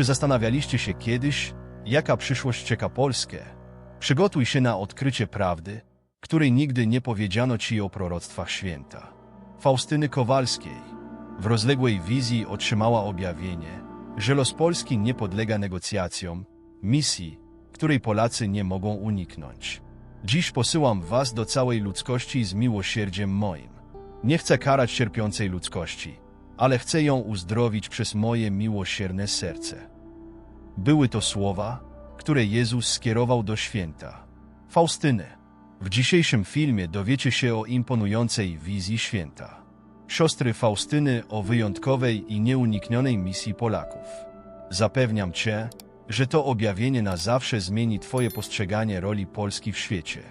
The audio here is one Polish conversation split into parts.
Czy zastanawialiście się kiedyś, jaka przyszłość czeka Polskę? Przygotuj się na odkrycie prawdy, której nigdy nie powiedziano ci o proroctwach święta. Faustyny Kowalskiej w rozległej wizji otrzymała objawienie, że los Polski nie podlega negocjacjom, misji, której Polacy nie mogą uniknąć. Dziś posyłam was do całej ludzkości z miłosierdziem moim. Nie chcę karać cierpiącej ludzkości, ale chcę ją uzdrowić przez moje miłosierne serce. Były to słowa, które Jezus skierował do święta. Faustyny. W dzisiejszym filmie dowiecie się o imponującej wizji święta. Siostry Faustyny o wyjątkowej i nieuniknionej misji Polaków. Zapewniam Cię, że to objawienie na zawsze zmieni Twoje postrzeganie roli Polski w świecie.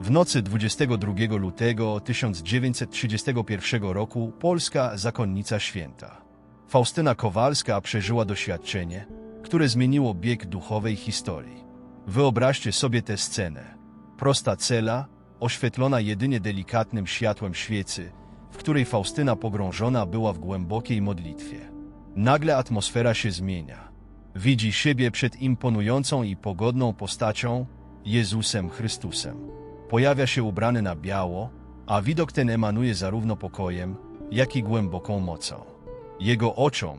W nocy 22 lutego 1931 roku Polska zakonnica święta. Faustyna Kowalska przeżyła doświadczenie, które zmieniło bieg duchowej historii. Wyobraźcie sobie tę scenę. Prosta cela, oświetlona jedynie delikatnym światłem świecy, w której Faustyna pogrążona była w głębokiej modlitwie. Nagle atmosfera się zmienia. Widzi siebie przed imponującą i pogodną postacią, Jezusem Chrystusem. Pojawia się ubrany na biało, a widok ten emanuje zarówno pokojem, jak i głęboką mocą. Jego oczom,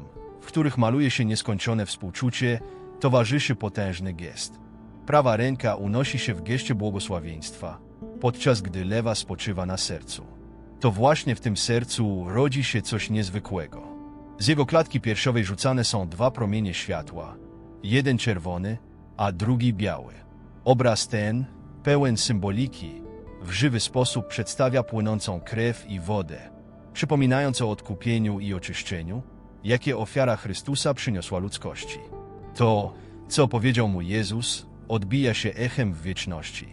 których maluje się nieskończone współczucie, towarzyszy potężny gest. Prawa ręka unosi się w geście błogosławieństwa, podczas gdy lewa spoczywa na sercu. To właśnie w tym sercu rodzi się coś niezwykłego. Z jego klatki piersiowej rzucane są dwa promienie światła, jeden czerwony, a drugi biały. Obraz ten, pełen symboliki, w żywy sposób przedstawia płynącą krew i wodę, przypominając o odkupieniu i oczyszczeniu, jakie ofiara Chrystusa przyniosła ludzkości. To, co powiedział mu Jezus, odbija się echem w wieczności.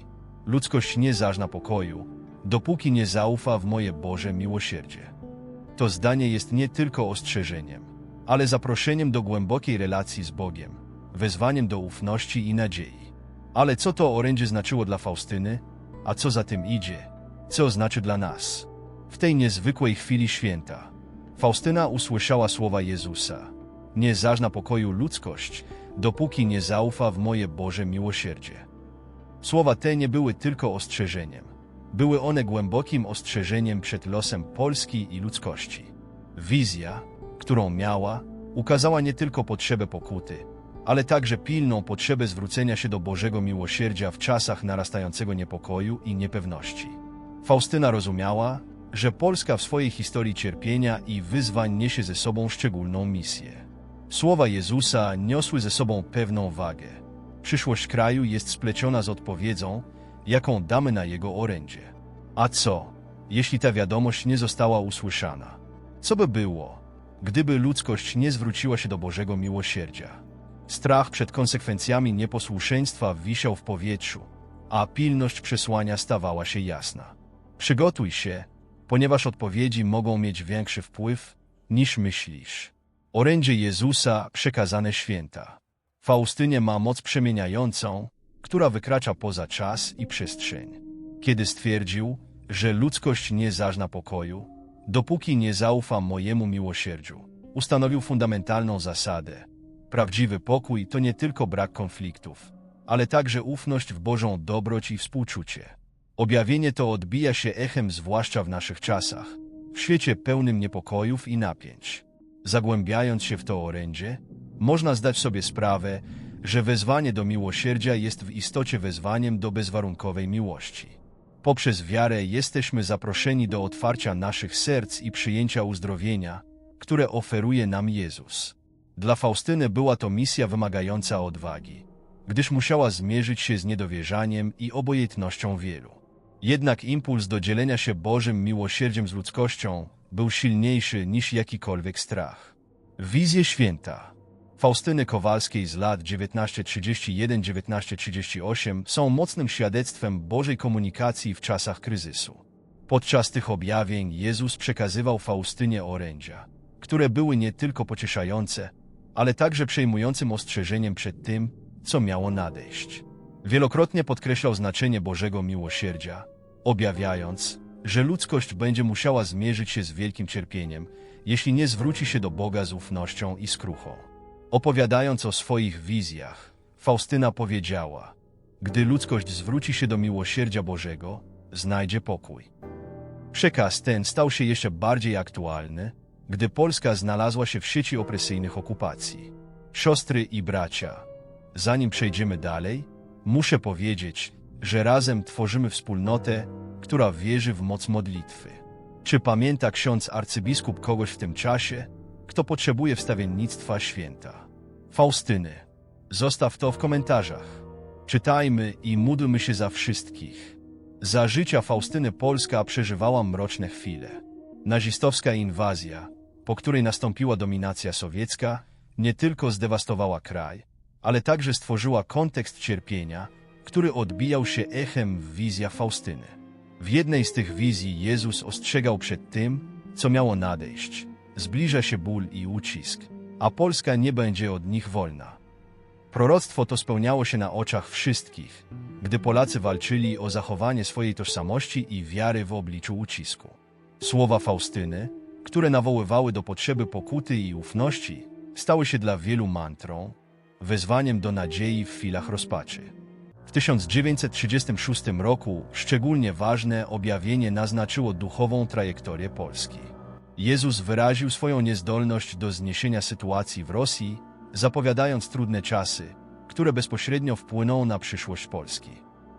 Ludzkość nie zażna pokoju, dopóki nie zaufa w moje Boże miłosierdzie. To zdanie jest nie tylko ostrzeżeniem, ale zaproszeniem do głębokiej relacji z Bogiem, wezwaniem do ufności i nadziei. Ale co to orędzie znaczyło dla Faustyny, a co za tym idzie, co znaczy dla nas? W tej niezwykłej chwili święta, Faustyna usłyszała słowa Jezusa. Nie zażna pokoju ludzkość, dopóki nie zaufa w moje Boże miłosierdzie. Słowa te nie były tylko ostrzeżeniem. Były one głębokim ostrzeżeniem przed losem Polski i ludzkości. Wizja, którą miała, ukazała nie tylko potrzebę pokuty, ale także pilną potrzebę zwrócenia się do Bożego miłosierdzia w czasach narastającego niepokoju i niepewności. Faustyna rozumiała, że Polska w swojej historii cierpienia i wyzwań niesie ze sobą szczególną misję. Słowa Jezusa niosły ze sobą pewną wagę. Przyszłość kraju jest spleciona z odpowiedzią, jaką damy na jego orędzie. A co, jeśli ta wiadomość nie została usłyszana? Co by było, gdyby ludzkość nie zwróciła się do Bożego miłosierdzia? Strach przed konsekwencjami nieposłuszeństwa wisiał w powietrzu, a pilność przesłania stawała się jasna. Przygotuj się, ponieważ odpowiedzi mogą mieć większy wpływ, niż myślisz. Orędzie Jezusa przekazane święta. Faustynie ma moc przemieniającą, która wykracza poza czas i przestrzeń. Kiedy stwierdził, że ludzkość nie zażna pokoju, dopóki nie zaufa mojemu miłosierdziu, ustanowił fundamentalną zasadę. Prawdziwy pokój to nie tylko brak konfliktów, ale także ufność w Bożą dobroć i współczucie. Objawienie to odbija się echem zwłaszcza w naszych czasach, w świecie pełnym niepokojów i napięć. Zagłębiając się w to orędzie, można zdać sobie sprawę, że wezwanie do miłosierdzia jest w istocie wezwaniem do bezwarunkowej miłości. Poprzez wiarę jesteśmy zaproszeni do otwarcia naszych serc i przyjęcia uzdrowienia, które oferuje nam Jezus. Dla Faustyny była to misja wymagająca odwagi, gdyż musiała zmierzyć się z niedowierzaniem i obojętnością wielu. Jednak impuls do dzielenia się Bożym miłosierdziem z ludzkością był silniejszy niż jakikolwiek strach. Wizje święta Faustyny Kowalskiej z lat 1931-1938 są mocnym świadectwem Bożej komunikacji w czasach kryzysu. Podczas tych objawień Jezus przekazywał Faustynie orędzia, które były nie tylko pocieszające, ale także przejmującym ostrzeżeniem przed tym, co miało nadejść. Wielokrotnie podkreślał znaczenie Bożego miłosierdzia, objawiając, że ludzkość będzie musiała zmierzyć się z wielkim cierpieniem, jeśli nie zwróci się do Boga z ufnością i skruchą. Opowiadając o swoich wizjach, Faustyna powiedziała: Gdy ludzkość zwróci się do miłosierdzia Bożego, znajdzie pokój. Przekaz ten stał się jeszcze bardziej aktualny, gdy Polska znalazła się w sieci opresyjnych okupacji. Siostry i bracia, zanim przejdziemy dalej, muszę powiedzieć, że razem tworzymy wspólnotę, która wierzy w moc modlitwy. Czy pamięta ksiądz arcybiskup kogoś w tym czasie, kto potrzebuje wstawiennictwa święta? Faustyny. Zostaw to w komentarzach. Czytajmy i módlmy się za wszystkich. Za życia Faustyny Polska przeżywała mroczne chwile. Nazistowska inwazja, po której nastąpiła dominacja sowiecka, nie tylko zdewastowała kraj, ale także stworzyła kontekst cierpienia, który odbijał się echem w wizjach Faustyny. W jednej z tych wizji Jezus ostrzegał przed tym, co miało nadejść. Zbliża się ból i ucisk, a Polska nie będzie od nich wolna. Proroctwo to spełniało się na oczach wszystkich, gdy Polacy walczyli o zachowanie swojej tożsamości i wiary w obliczu ucisku. Słowa Faustyny, które nawoływały do potrzeby pokuty i ufności, stały się dla wielu mantrą, wezwaniem do nadziei w chwilach rozpaczy. W 1936 roku szczególnie ważne objawienie naznaczyło duchową trajektorię Polski. Jezus wyraził swoją niezdolność do zniesienia sytuacji w Rosji, zapowiadając trudne czasy, które bezpośrednio wpłyną na przyszłość Polski.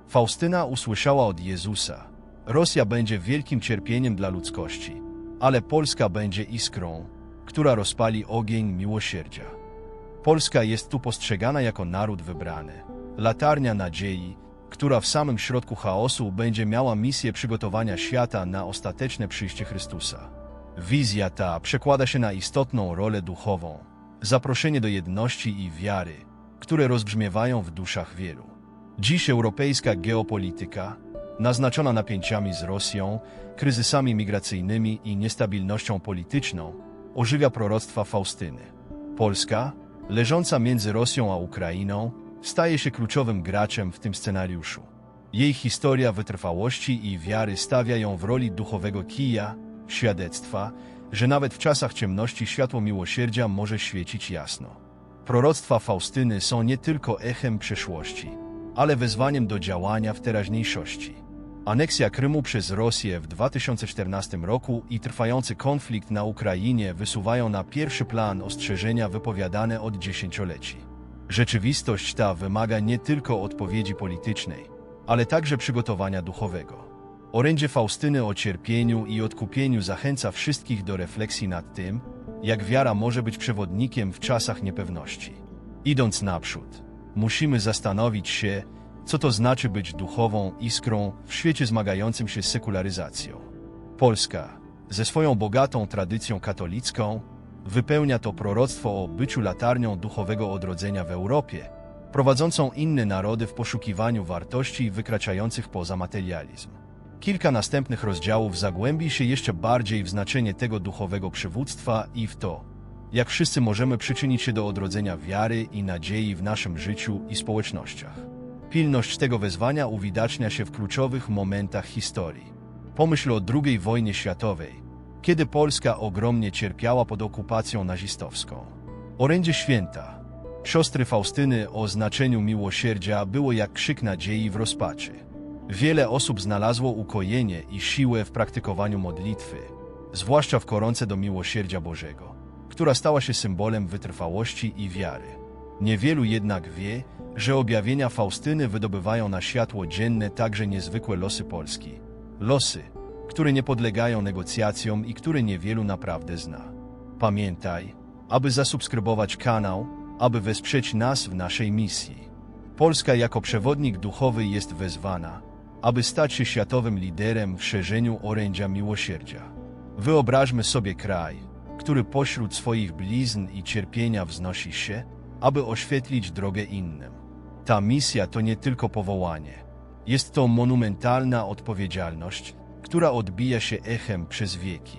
Faustyna usłyszała od Jezusa: Rosja będzie wielkim cierpieniem dla ludzkości, ale Polska będzie iskrą, która rozpali ogień miłosierdzia. Polska jest tu postrzegana jako naród wybrany, latarnia nadziei, która w samym środku chaosu będzie miała misję przygotowania świata na ostateczne przyjście Chrystusa. Wizja ta przekłada się na istotną rolę duchową, zaproszenie do jedności i wiary, które rozbrzmiewają w duszach wielu. Dziś europejska geopolityka, naznaczona napięciami z Rosją, kryzysami migracyjnymi i niestabilnością polityczną, ożywia proroctwa Faustyny. Polska, leżąca między Rosją a Ukrainą, staje się kluczowym graczem w tym scenariuszu. Jej historia wytrwałości i wiary stawia ją w roli duchowego kija, świadectwa, że nawet w czasach ciemności światło miłosierdzia może świecić jasno. Proroctwa Faustyny są nie tylko echem przeszłości, ale wezwaniem do działania w teraźniejszości. Aneksja Krymu przez Rosję w 2014 roku i trwający konflikt na Ukrainie wysuwają na pierwszy plan ostrzeżenia wypowiadane od dziesięcioleci. Rzeczywistość ta wymaga nie tylko odpowiedzi politycznej, ale także przygotowania duchowego. Orędzie Faustyny o cierpieniu i odkupieniu zachęca wszystkich do refleksji nad tym, jak wiara może być przewodnikiem w czasach niepewności. Idąc naprzód, musimy zastanowić się, co to znaczy być duchową iskrą w świecie zmagającym się z sekularyzacją. Polska, ze swoją bogatą tradycją katolicką, wypełnia to proroctwo o byciu latarnią duchowego odrodzenia w Europie, prowadzącą inne narody w poszukiwaniu wartości wykraczających poza materializm. Kilka następnych rozdziałów zagłębi się jeszcze bardziej w znaczenie tego duchowego przywództwa i w to, jak wszyscy możemy przyczynić się do odrodzenia wiary i nadziei w naszym życiu i społecznościach. Pilność tego wezwania uwidacznia się w kluczowych momentach historii. Pomyśl o II wojnie światowej, kiedy Polska ogromnie cierpiała pod okupacją nazistowską. Orędzie święta, siostry Faustyny o znaczeniu miłosierdzia było jak krzyk nadziei w rozpaczy. Wiele osób znalazło ukojenie i siłę w praktykowaniu modlitwy, zwłaszcza w koronce do miłosierdzia Bożego, która stała się symbolem wytrwałości i wiary. Niewielu jednak wie, że objawienia Faustyny wydobywają na światło dzienne także niezwykłe losy Polski. Losy, które nie podlegają negocjacjom i które niewielu naprawdę zna. Pamiętaj, aby zasubskrybować kanał, aby wesprzeć nas w naszej misji. Polska jako przewodnik duchowy jest wezwana, aby stać się światowym liderem w szerzeniu orędzia miłosierdzia. Wyobraźmy sobie kraj, który pośród swoich blizn i cierpienia wznosi się, aby oświetlić drogę innym. Ta misja to nie tylko powołanie. Jest to monumentalna odpowiedzialność, która odbija się echem przez wieki.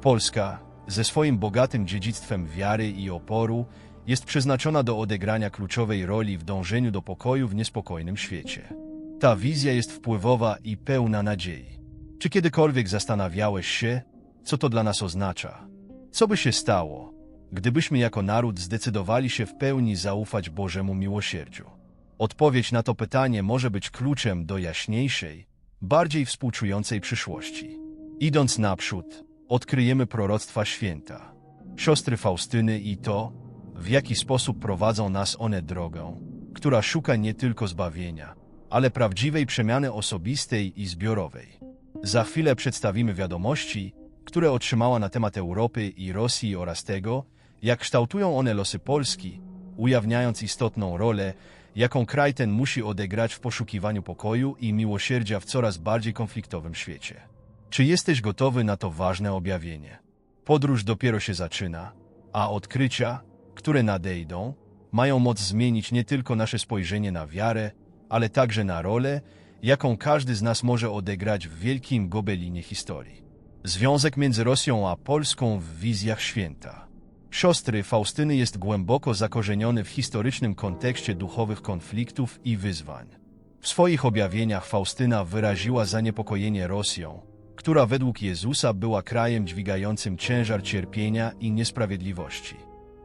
Polska, ze swoim bogatym dziedzictwem wiary i oporu, jest przeznaczona do odegrania kluczowej roli w dążeniu do pokoju w niespokojnym świecie. Ta wizja jest wpływowa i pełna nadziei. Czy kiedykolwiek zastanawiałeś się, co to dla nas oznacza? Co by się stało, gdybyśmy jako naród zdecydowali się w pełni zaufać Bożemu miłosierdziu? Odpowiedź na to pytanie może być kluczem do jaśniejszej, bardziej współczującej przyszłości. Idąc naprzód, odkryjemy proroctwa święta, siostry Faustyny i to, w jaki sposób prowadzą nas one drogą, która szuka nie tylko zbawienia, ale prawdziwej przemiany osobistej i zbiorowej. Za chwilę przedstawimy wiadomości, które otrzymała na temat Europy i Rosji oraz tego, jak kształtują one losy Polski, ujawniając istotną rolę, jaką kraj ten musi odegrać w poszukiwaniu pokoju i miłosierdzia w coraz bardziej konfliktowym świecie. Czy jesteś gotowy na to ważne objawienie? Podróż dopiero się zaczyna, a odkrycia, które nadejdą, mają moc zmienić nie tylko nasze spojrzenie na wiarę, ale także na rolę, jaką każdy z nas może odegrać w wielkim gobelinie historii. Związek między Rosją a Polską w wizjach święta. Siostry Faustyny jest głęboko zakorzeniony w historycznym kontekście duchowych konfliktów i wyzwań. W swoich objawieniach Faustyna wyraziła zaniepokojenie Rosją, która według Jezusa była krajem dźwigającym ciężar cierpienia i niesprawiedliwości.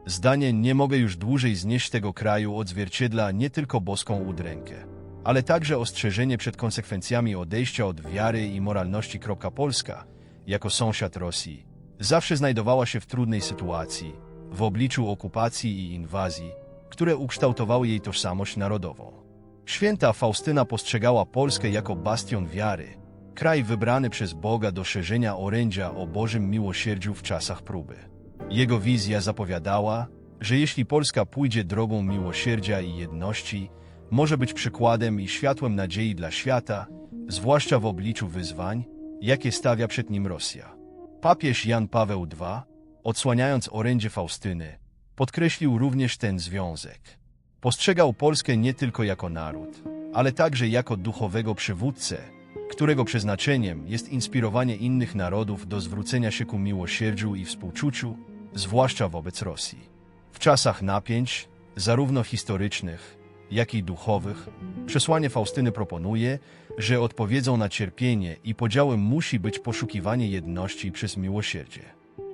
Zdanie nie mogę już dłużej znieść tego kraju odzwierciedla nie tylko boską udrękę, ale także ostrzeżenie przed konsekwencjami odejścia od wiary i moralności. Polska, jako sąsiad Rosji, zawsze znajdowała się w trudnej sytuacji, w obliczu okupacji i inwazji, które ukształtowały jej tożsamość narodową. Święta Faustyna postrzegała Polskę jako bastion wiary, kraj wybrany przez Boga do szerzenia orędzia o Bożym miłosierdziu w czasach próby. Jego wizja zapowiadała, że jeśli Polska pójdzie drogą miłosierdzia i jedności, może być przykładem i światłem nadziei dla świata, zwłaszcza w obliczu wyzwań, jakie stawia przed nim Rosja. Papież Jan Paweł II, odsłaniając orędzie Faustyny, podkreślił również ten związek. Postrzegał Polskę nie tylko jako naród, ale także jako duchowego przywódcę, którego przeznaczeniem jest inspirowanie innych narodów do zwrócenia się ku miłosierdziu i współczuciu, zwłaszcza wobec Rosji. W czasach napięć, zarówno historycznych, jak i duchowych, przesłanie Faustyny proponuje, że odpowiedzią na cierpienie i podziałem musi być poszukiwanie jedności przez miłosierdzie.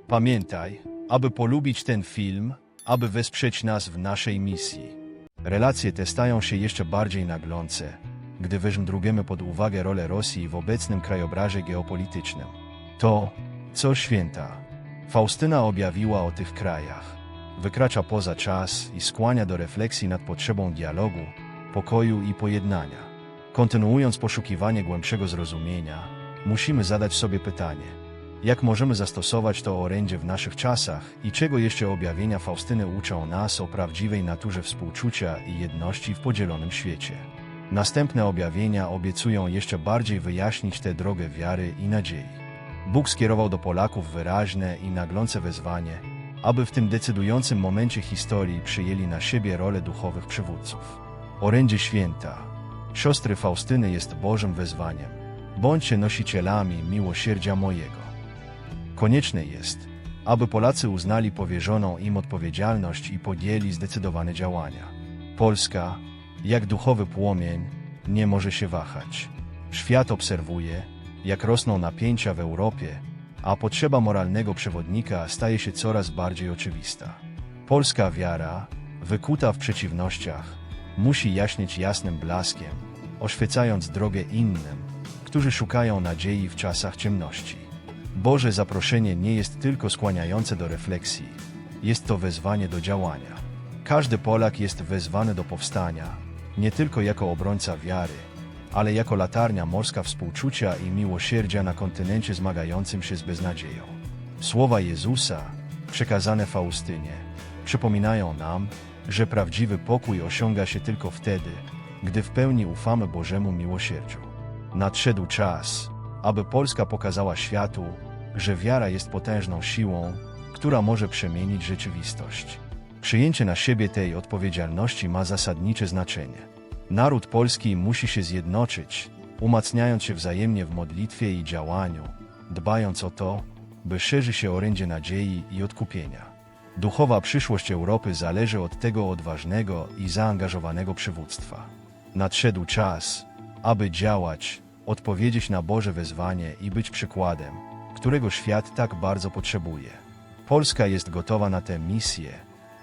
Pamiętaj, aby polubić ten film, aby wesprzeć nas w naszej misji. Relacje te stają się jeszcze bardziej naglące, gdy weźmiemy pod uwagę rolę Rosji w obecnym krajobrazie geopolitycznym. To, co święta, Faustyna objawiła o tych krajach, wykracza poza czas i skłania do refleksji nad potrzebą dialogu, pokoju i pojednania. Kontynuując poszukiwanie głębszego zrozumienia, musimy zadać sobie pytanie, jak możemy zastosować to orędzie w naszych czasach i czego jeszcze objawienia Faustyny uczą nas o prawdziwej naturze współczucia i jedności w podzielonym świecie. Następne objawienia obiecują jeszcze bardziej wyjaśnić tę drogę wiary i nadziei. Bóg skierował do Polaków wyraźne i naglące wezwanie, aby w tym decydującym momencie historii przyjęli na siebie rolę duchowych przywódców. Orędzie święta, siostry Faustyny jest Bożym wezwaniem. Bądźcie nosicielami miłosierdzia mojego. Konieczne jest, aby Polacy uznali powierzoną im odpowiedzialność i podjęli zdecydowane działania. Polska, jak duchowy płomień, nie może się wahać. Świat obserwuje, jak rosną napięcia w Europie, a potrzeba moralnego przewodnika staje się coraz bardziej oczywista. Polska wiara, wykuta w przeciwnościach, musi jaśnieć jasnym blaskiem, oświecając drogę innym, którzy szukają nadziei w czasach ciemności. Boże zaproszenie nie jest tylko skłaniające do refleksji, jest to wezwanie do działania. Każdy Polak jest wezwany do powstania, nie tylko jako obrońca wiary, ale jako latarnia morska współczucia i miłosierdzia na kontynencie zmagającym się z beznadzieją. Słowa Jezusa, przekazane Faustynie, przypominają nam, że prawdziwy pokój osiąga się tylko wtedy, gdy w pełni ufamy Bożemu miłosierdziu. Nadszedł czas, aby Polska pokazała światu, że wiara jest potężną siłą, która może przemienić rzeczywistość. Przyjęcie na siebie tej odpowiedzialności ma zasadnicze znaczenie. Naród polski musi się zjednoczyć, umacniając się wzajemnie w modlitwie i działaniu, dbając o to, by szerzy się orędzie nadziei i odkupienia. Duchowa przyszłość Europy zależy od tego odważnego i zaangażowanego przywództwa. Nadszedł czas, aby działać, odpowiedzieć na Boże wezwanie i być przykładem, którego świat tak bardzo potrzebuje. Polska jest gotowa na tę misję,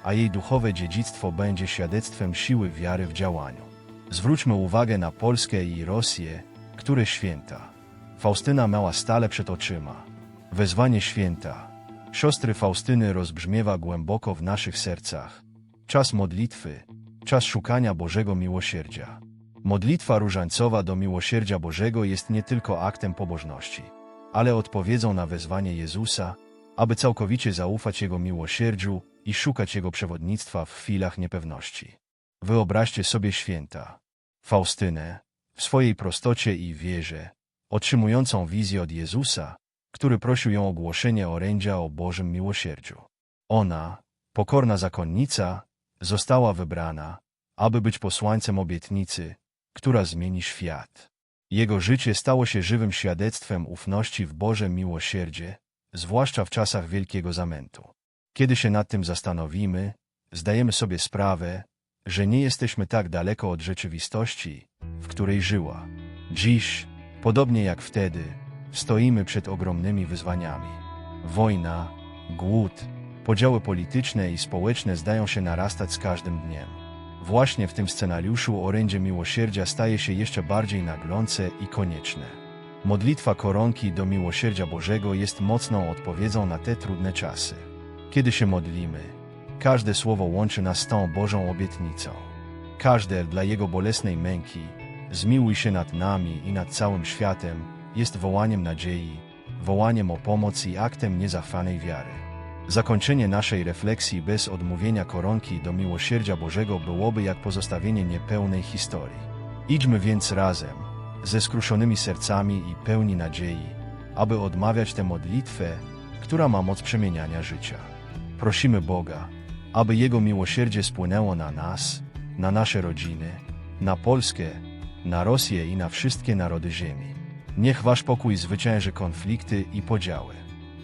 a jej duchowe dziedzictwo będzie świadectwem siły wiary w działaniu. Zwróćmy uwagę na Polskę i Rosję, które święta. Faustyna miała stale przed oczyma. Wezwanie święta. Siostry Faustyny rozbrzmiewa głęboko w naszych sercach. Czas modlitwy, czas szukania Bożego miłosierdzia. Modlitwa różańcowa do miłosierdzia Bożego jest nie tylko aktem pobożności, ale odpowiedzią na wezwanie Jezusa, aby całkowicie zaufać Jego miłosierdziu i szukać Jego przewodnictwa w chwilach niepewności. Wyobraźcie sobie święta. Faustynę, w swojej prostocie i wierze, otrzymującą wizję od Jezusa, który prosił ją o głoszenie orędzia o Bożym miłosierdziu. Ona, pokorna zakonnica, została wybrana, aby być posłańcem obietnicy, która zmieni świat. Jego życie stało się żywym świadectwem ufności w Boże miłosierdzie, zwłaszcza w czasach wielkiego zamętu. Kiedy się nad tym zastanowimy, zdajemy sobie sprawę, że nie jesteśmy tak daleko od rzeczywistości, w której żyła. Dziś, podobnie jak wtedy, stoimy przed ogromnymi wyzwaniami. Wojna, głód, podziały polityczne i społeczne zdają się narastać z każdym dniem. Właśnie w tym scenariuszu orędzie miłosierdzia staje się jeszcze bardziej naglące i konieczne. Modlitwa koronki do miłosierdzia Bożego jest mocną odpowiedzią na te trudne czasy. Kiedy się modlimy, każde słowo łączy nas z tą Bożą obietnicą. Każde dla Jego bolesnej męki, zmiłuj się nad nami i nad całym światem, jest wołaniem nadziei, wołaniem o pomoc i aktem niezachwanej wiary. Zakończenie naszej refleksji bez odmówienia koronki do miłosierdzia Bożego byłoby jak pozostawienie niepełnej historii. Idźmy więc razem, ze skruszonymi sercami i pełni nadziei, aby odmawiać tę modlitwę, która ma moc przemieniania życia. Prosimy Boga, aby Jego miłosierdzie spłynęło na nas, na nasze rodziny, na Polskę, na Rosję i na wszystkie narody ziemi. Niech Wasz pokój zwycięży konflikty i podziały.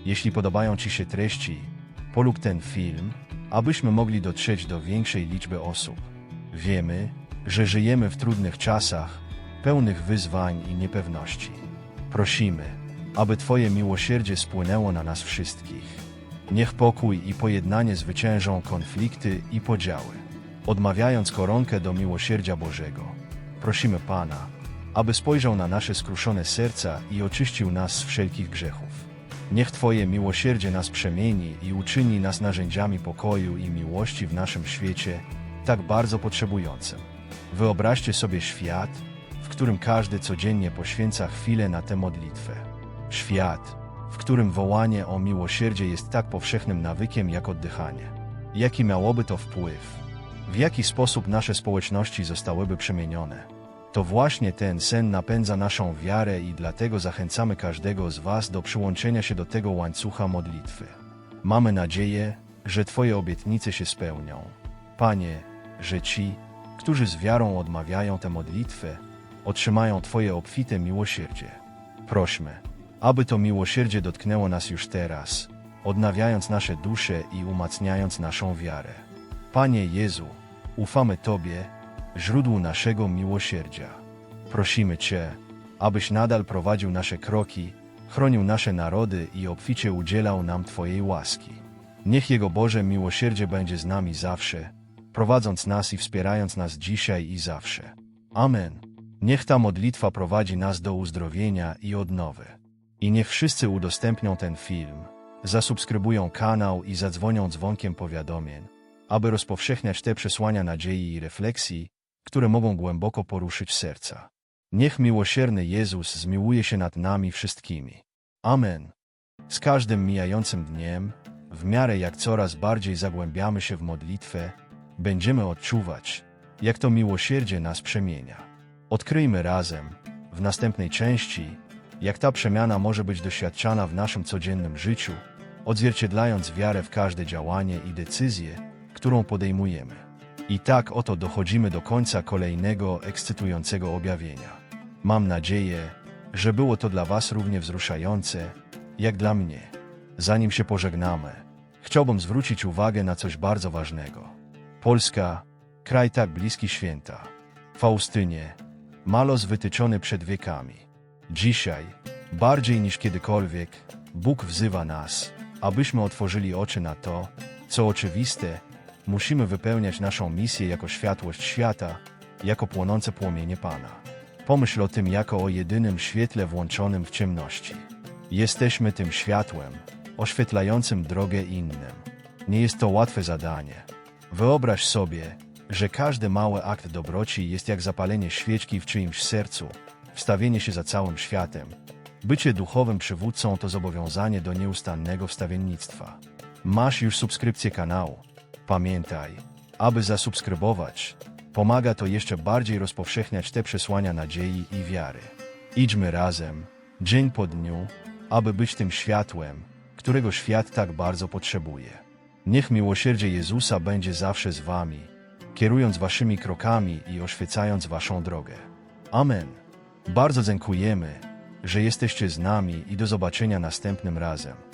Jeśli podobają Ci się treści, polub ten film, abyśmy mogli dotrzeć do większej liczby osób. Wiemy, że żyjemy w trudnych czasach, pełnych wyzwań i niepewności. Prosimy, aby Twoje miłosierdzie spłynęło na nas wszystkich. Niech pokój i pojednanie zwyciężą konflikty i podziały. Odmawiając koronkę do miłosierdzia Bożego, prosimy Pana, aby spojrzał na nasze skruszone serca i oczyścił nas z wszelkich grzechów. Niech Twoje miłosierdzie nas przemieni i uczyni nas narzędziami pokoju i miłości w naszym świecie, tak bardzo potrzebującym. Wyobraźcie sobie świat, w którym każdy codziennie poświęca chwilę na tę modlitwę. Świat, którym wołanie o miłosierdzie jest tak powszechnym nawykiem jak oddychanie. Jaki miałoby to wpływ? W jaki sposób nasze społeczności zostałyby przemienione? To właśnie ten sen napędza naszą wiarę i dlatego zachęcamy każdego z Was do przyłączenia się do tego łańcucha modlitwy. Mamy nadzieję, że Twoje obietnice się spełnią. Panie, że ci, którzy z wiarą odmawiają tę modlitwę, otrzymają Twoje obfite miłosierdzie. Prośmy, aby to miłosierdzie dotknęło nas już teraz, odnawiając nasze dusze i umacniając naszą wiarę. Panie Jezu, ufamy Tobie, źródłu naszego miłosierdzia. Prosimy Cię, abyś nadal prowadził nasze kroki, chronił nasze narody i obficie udzielał nam Twojej łaski. Niech Jego Boże miłosierdzie będzie z nami zawsze, prowadząc nas i wspierając nas dzisiaj i zawsze. Amen. Niech ta modlitwa prowadzi nas do uzdrowienia i odnowy. I niech wszyscy udostępnią ten film, zasubskrybują kanał i zadzwonią dzwonkiem powiadomień, aby rozpowszechniać te przesłania nadziei i refleksji, które mogą głęboko poruszyć serca. Niech miłosierny Jezus zmiłuje się nad nami wszystkimi. Amen. Z każdym mijającym dniem, w miarę jak coraz bardziej zagłębiamy się w modlitwę, będziemy odczuwać, jak to miłosierdzie nas przemienia. Odkryjmy razem, w następnej części, jak ta przemiana może być doświadczana w naszym codziennym życiu, odzwierciedlając wiarę w każde działanie i decyzję, którą podejmujemy. I tak oto dochodzimy do końca kolejnego ekscytującego objawienia. Mam nadzieję, że było to dla Was równie wzruszające, jak dla mnie. Zanim się pożegnamy, chciałbym zwrócić uwagę na coś bardzo ważnego. Polska, kraj tak bliski święta. Faustynie, ma los wytyczony przed wiekami. Dzisiaj, bardziej niż kiedykolwiek, Bóg wzywa nas, abyśmy otworzyli oczy na to, co oczywiste, musimy wypełniać naszą misję jako światłość świata, jako płonące płomienie Pana. Pomyśl o tym jako o jedynym świetle włączonym w ciemności. Jesteśmy tym światłem, oświetlającym drogę innym. Nie jest to łatwe zadanie. Wyobraź sobie, że każdy mały akt dobroci jest jak zapalenie świeczki w czyimś sercu, wstawienie się za całym światem. Bycie duchowym przywódcą to zobowiązanie do nieustannego wstawiennictwa. Masz już subskrypcję kanału. Pamiętaj, aby zasubskrybować, pomaga to jeszcze bardziej rozpowszechniać te przesłania nadziei i wiary. Idźmy razem, dzień po dniu, aby być tym światłem, którego świat tak bardzo potrzebuje. Niech miłosierdzie Jezusa będzie zawsze z wami, kierując waszymi krokami i oświecając waszą drogę. Amen. Bardzo dziękujemy, że jesteście z nami i do zobaczenia następnym razem.